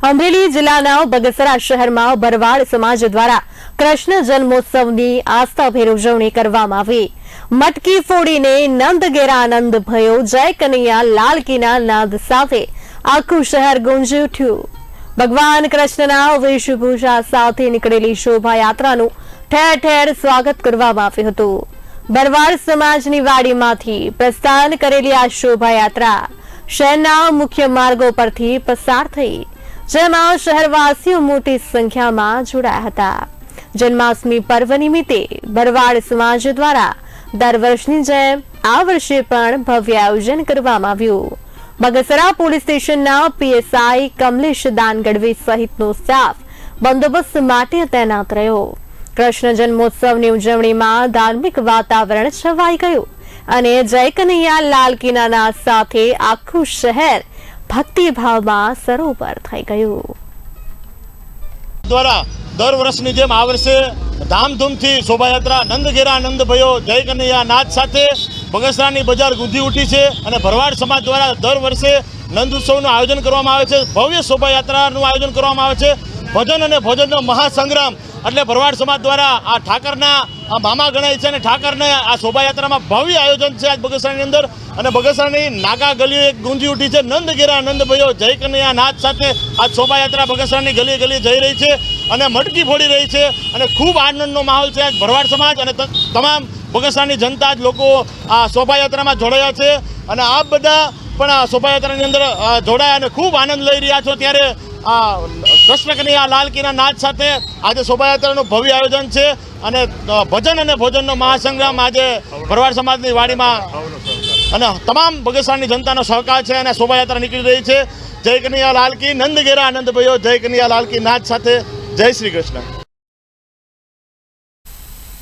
અમરેલી જિલ્લાના બગસરા શહેરમાં ભરવાડ સમાજ દ્વારા કૃષ્ણ જન્મોત્સવની આસ્થાભેર ઉજવણી કરવામાં આવી. મટકી ફોડીને નંદ ઘેરા આનંદ ભયો, જય કનૈયા, લાલ નાદ સાથે આખું શહેર ગુંજી ઉઠ્યું ભગવાન કૃષ્ણના વેશભૂષા સાથે નીકળેલી શોભાયાત્રાનું ઠેર ઠેર સ્વાગત કરવામાં આવ્યું હતું. ભરવાડ સમાજની વાડીમાંથી પ્રસ્થાન કરેલી આ શોભાયાત્રા શહેરના મુખ્ય માર્ગો પરથી પસાર થઈ જેમાં શહેરવાસીઓ મોટી સંખ્યામાં જોડાયા હતા. જન્માષ્ટમી પર્વ નિમિત્તે ભરવાડ સમાજ દ્વારા દર વર્ષની જેમ આ વર્ષે પણ ભવ્ય આયોજન કરવામાં આવ્યું. બગસરા પોલીસ સ્ટેશનના પીએસઆઈ કમલેશ દાનગઢવી સહિતનો સ્ટાફ બંદોબસ્ત માટે તૈનાત રહ્યો. કૃષ્ણ જન્મોત્સવની ઉજવણીમાં ધાર્મિક વાતાવરણ છવાઈ ગયું અને જય કનૈયા લાલ કિનાના સાથે આખું શહેર ભક્તિભાવમાં સરોવર થઈ ગયું. દ્વારા દર વર્ષની જેમ આ વર્ષે ધામધૂમથી શોભાયાત્રા નંદ ભયો જય કનૈયા નાથ સાથે બગસરાની બજાર ગુંજી ઉઠી છે અને ભરવાડ સમાજ દ્વારા દર વર્ષે નંદ ઉત્સવનું આયોજન કરવામાં આવે છે. ભવ્ય શોભાયાત્રાનું આયોજન કરવામાં આવે છે. ભજન અને ભોજનનો મહાસંગ્રામ એટલે ભરવાડ સમાજ દ્વારા આ ઠાકરના મામા ગણાય છે અને ઠાકરને આ શોભાયાત્રામાં ભવ્ય આયોજન છે આજ બગસરાની અંદર. અને બગસરાની નાગા ગલીઓ એક ગુંજી ઉઠી છે. નંદ ઘેરા નંદ ભયો, જય કનૈયા નાથ સાથે આ શોભાયાત્રા બગસરાની ગલીએ ગલીએ જઈ રહી છે અને મટકી ફોડી રહી છે. અને ખૂબ આનંદનો માહોલ છે આજ ભરવાડ સમાજ અને તમામ બગસરાની જનતા જ લોકો આ શોભાયાત્રામાં જોડાયા છે. અને આપ બધા પણ આ શોભાયાત્રાની અંદર જોડાયા અને ખૂબ આનંદ લઈ રહ્યા છો. ત્યારે આ કૃષ્ણ આ લાલ કીના નાચ સાથે આજે શોભાયાત્રાનું ભવ્ય આયોજન છે અને ભજન અને ભોજનનો મહાસંગ્રામ આજે ભરવાડ સમાજની વાડીમાં અને તમામ બગસરાની જનતાનો સહકાર છે અને શોભાયાત્રા નીકળી રહી છે. જય કનૈયા લાલકી, નંદ ઘેરા આનંદ ભયો. જય કનૈયા લાલકી, નાચ સાથે. જય શ્રી કૃષ્ણ.